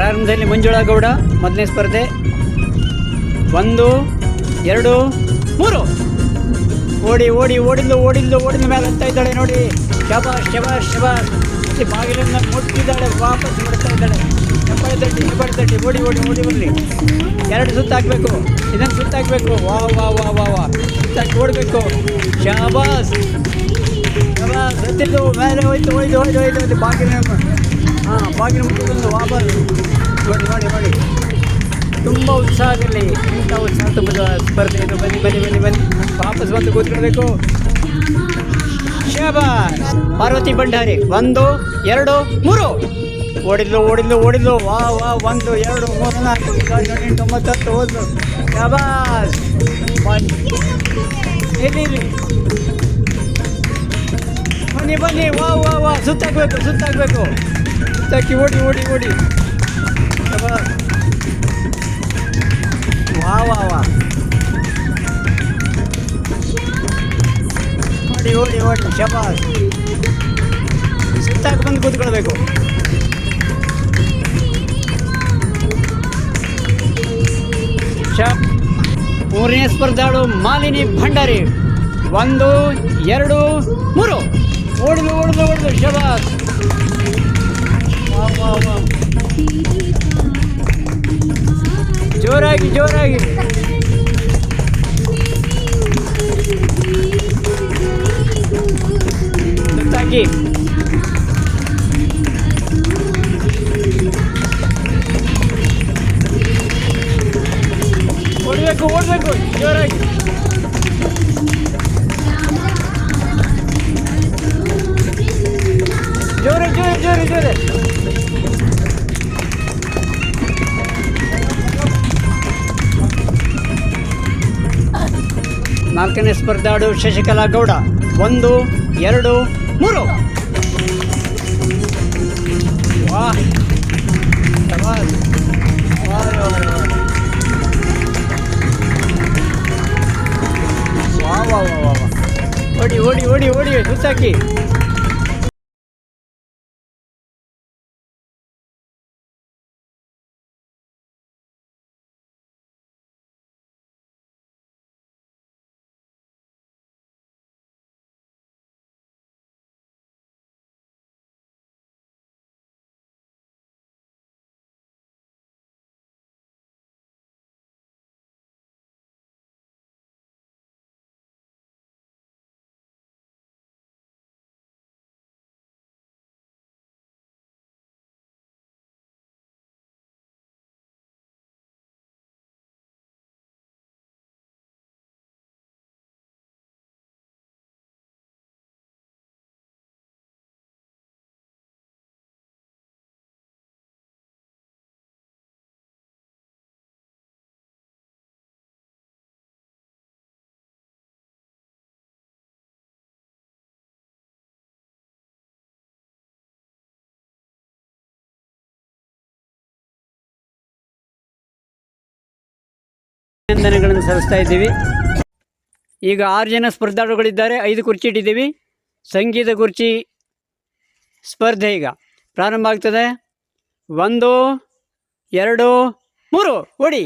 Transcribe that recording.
ಪ್ರಾರಂಭದಲ್ಲಿ ಮಂಜುಳಾ ಗೌಡ ಮೊದಲನೇ ಸ್ಪರ್ಧೆ. ಒಂದು, ಎರಡು, ಮೂರು. ಓಡಿ ಓಡಿ, ಓಡಿದ್ಲು ಓಡಿದ್ಲು ಓಡಿದ ಮೇಲೆ ಅಂತ ಇದ್ದಾಳೆ ನೋಡಿ. ಶಬ ಶಬ ಶಬ ಇಲ್ಲಿ ಬಾಗಿಲನ್ನು ಮುಟ್ಟಿದ್ದಾಳೆ, ವಾಪಸ್ ಬಿಡ್ತಾ ಇದ್ದಾಳೆ. ಹೆಬ್ಬಾಳೆ ತಟ್ಟಿ ತಟ್ಟಿ ಓಡಿ ಓಡಿ ಓಡಿ ಬರಲಿ ಎರಡು ಸುತ್ತ ಹಾಕಬೇಕು. ಇದನ್ನು ಸುತ್ತ ಹಾಕಬೇಕು. ವಾ ವಾ ವಾ ವಾ ವಾ. ಸುತ್ತಾಕಿ ಓಡಬೇಕು. ಶಬಾಸ್ ಶಬಾಸ್ ಮೇಲೆ ಹೋಯ್ತು ಹೋಯ್ತು ಹೋಯ್ತು ಹೋಯ್ತು ಹೋಯ್ತು. ಬಾಗಿಲ ಹಾಂ, ಬಾಗಿಲು ಮುಟ್ಟಿಕೊಂಡು ವಾಪಸ್. ನೋಡಿ ನೋಡಿ ನೋಡಿ. ತುಂಬ ಉತ್ಸಾಹದಲ್ಲಿ ಇಂಥ ಉತ್ಸಾಹ, ತುಂಬ ಸ್ಪರ್ಧೆ ಇದು. ಬನ್ನಿ ಬನ್ನಿ ಬನ್ನಿ ಬನ್ನಿ. ವಾಪಸ್ ಬಂದು ಕೂತ್ಕೊಳ್ಬೇಕು. ಪಾರ್ವತಿ ಭಂಡಾರಿ. ಒಂದು, ಎರಡು, ಮೂರು. ಓಡಿದ್ಲು ಓಡಿದ್ಲು ಓಡಿದ್ಲು. ವಾ ವಾ, ಒಂದು, ಎರಡು ಮೂರು ನಾಲ್ಕು ಎಂಟು ಒಂಬತ್ತು ಹೋದ್ಲು. ಶಾಬಾಸ್ ಬನ್ನಿ. ಬನ್ನಿ ವಾ ವಾ ವಾ. ಸುತ್ತಾಕ್ಬೇಕು. ಸುತ್ತಾಕ್ಬೇಕು ಹಾಕಿ, ಓಡಿ ಓಡಿ ಓಡಿ. ವಾ ವಾ ವಾ. ಓಡಿ ಓಡಿ ಓಡಿ ಶಬಾಸ್ ಸುತ್ತಾಕ್ ಬಂದು ಕೂತ್ಕೊಳ್ಬೇಕು. ಮೂರನೇ ಸ್ಪರ್ಧಾಳು ಮಾಲಿನಿ ಭಂಡಾರಿ. ಒಂದು, ಎರಡು, ಮೂರು. ಓಡಿದು ಓಡಿದು ಓಡಿದು ಶಬಾಸ್ ಜೋರಾಗಿ ಜೋರಾಗಿ. ಸುತ್ತಾಕಿ ಓಡಬೇಕು ಓಡಬೇಕು. ಜೋರಾಗಿ. ನಾಲ್ಕನೇ ಸ್ಪರ್ಧಾಡು ಶಶಿಕಲಾ ಗೌಡ. ಒಂದು ಎರಡು ಮೂರು. ವಾಹ್ ಓಡಿ ಓಡಿ ಓಡಿ ಓಡಿ ಸುತ್ತಾಕಿ ಅಭಿನಂದನೆಗಳನ್ನು ಸಲ್ಲಿಸ್ತಾ ಇದ್ದೀವಿ. ಈಗ ಆರು ಜನ ಸ್ಪರ್ಧಾಳುಗಳಿದ್ದಾರೆ, ಐದು ಕುರ್ಚಿ ಇಟ್ಟಿದ್ದೀವಿ. ಸಂಗೀತ ಕುರ್ಚಿ ಸ್ಪರ್ಧೆ ಈಗ ಪ್ರಾರಂಭ ಆಗ್ತದೆ. ಒಂದು, ಎರಡು, ಮೂರು, ಓಡಿ.